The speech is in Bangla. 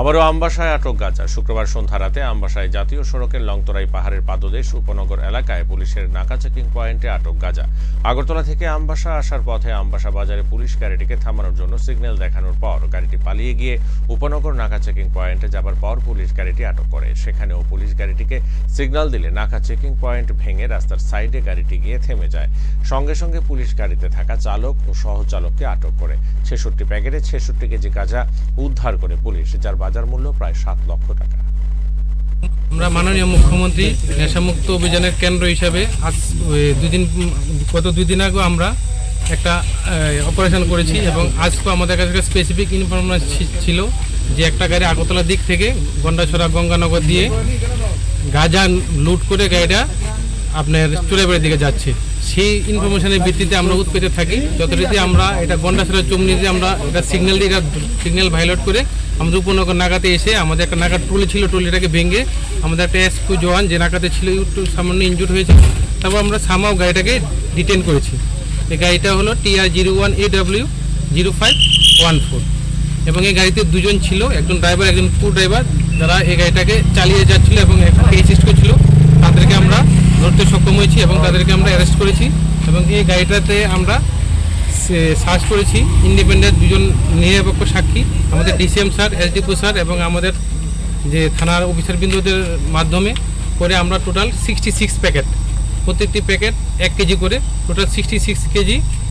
আবারও আমবাসায় আটক গাজা। শুক্রবার সন্ধ্যা রাতে আমবাসায় জাতীয় সড়কের লংতরাই পাহাড়ের পাদদেশ উপনগর এলাকায় পুলিশের নাকা চেকিং পয়েন্টে আটক গাজা। আগরতলা থেকে আমবাসা আসার পথে আমবাসা বাজারে পুলিশ গাড়িটিকে থামানোর জন্য সিগন্যাল দেখানোর পর গাড়িটি পালিয়ে গিয়ে উপনগর নাকা চেকিং পয়েন্টে যাবার পর পুলিশ গাড়িটি আটক করে। সেখানেও পুলিশ গাড়িটিকে সিগন্যাল দিলে নাকা চেকিং পয়েন্ট ভেঙে রাস্তার সাইডে গাড়িটি গিয়ে থেমে যায়। সঙ্গে সঙ্গে পুলিশ গাড়িতে থাকা চালক ও সহচালককে আটক করে। ছেষট্টি প্যাকেটে ছেষট্টি কেজি গাঁজা উদ্ধার করে পুলিশ, যার বাজার মূল্য প্রায় সাত লক্ষ টাকা। আমরা মাননীয় মুখ্যমন্ত্রী নেশামুক্ত অভিযানের কেন্দ্র হিসাবে আজ দুদিন, গত দুই দিন আগেও আমরা একটা অপারেশন করেছি এবং আজকেও আমাদের কাছে একটা স্পেসিফিক ইনফরমেশন ছিল যে একটা গাড়ি আগরতলার দিক থেকে গন্ডাছড়া গঙ্গানগর দিয়ে গাঁজা লুট করে গাড়িটা আপনার চুরাইবাড়ির দিকে যাচ্ছে। সেই ইনফরমেশনের ভিত্তিতে আমরা উৎপেতে থাকি। যথারীতি আমরা এটা গন্ডাছড়া চমনিতে আমরা এটা সিগন্যাল দিয়ে সিগন্যাল ভাইলট করে আমাদের উপনগর নাগাতে এসে আমাদের একটা নাগার ট্রলি ছিল ট্রলিটাকে ভেঙে আমাদের একটা এসকিউ জওয়ান যে নাগাতে ছিল, একটু সামান্য ইনজুর হয়েছে, তারপর আমরা সামাও গাড়িটাকে ডিটেন করেছি। এই গাড়িটা হলো TR zero one A W zero five one four এবং এই গাড়িতে দুজন ছিল, একজন ড্রাইভার একজন কু ড্রাইভার যারা এই গাড়িটাকে চালিয়ে যাচ্ছিল এবং অ্যাসিস্ট করছিল, তাদেরকে আমরা ধরতে সক্ষম হয়েছি এবং তাদেরকে আমরা অ্যারেস্ট করেছি। এবং এই গাড়িটাতে আমরা সার্চ করেছি ইন্ডিপেন্ডেন্ট দুজন নিরপেক্ষ সাক্ষী, আমাদের ডিসিএম স্যার এসডিপো স্যার এবং আমাদের যে থানার অফিসার বিন্দুদের মাধ্যমে করে আমরা টোটাল সিক্সটি সিক্স প্যাকেট প্রত্যেকটি প্যাকেট এক কেজি করে total sixty six K G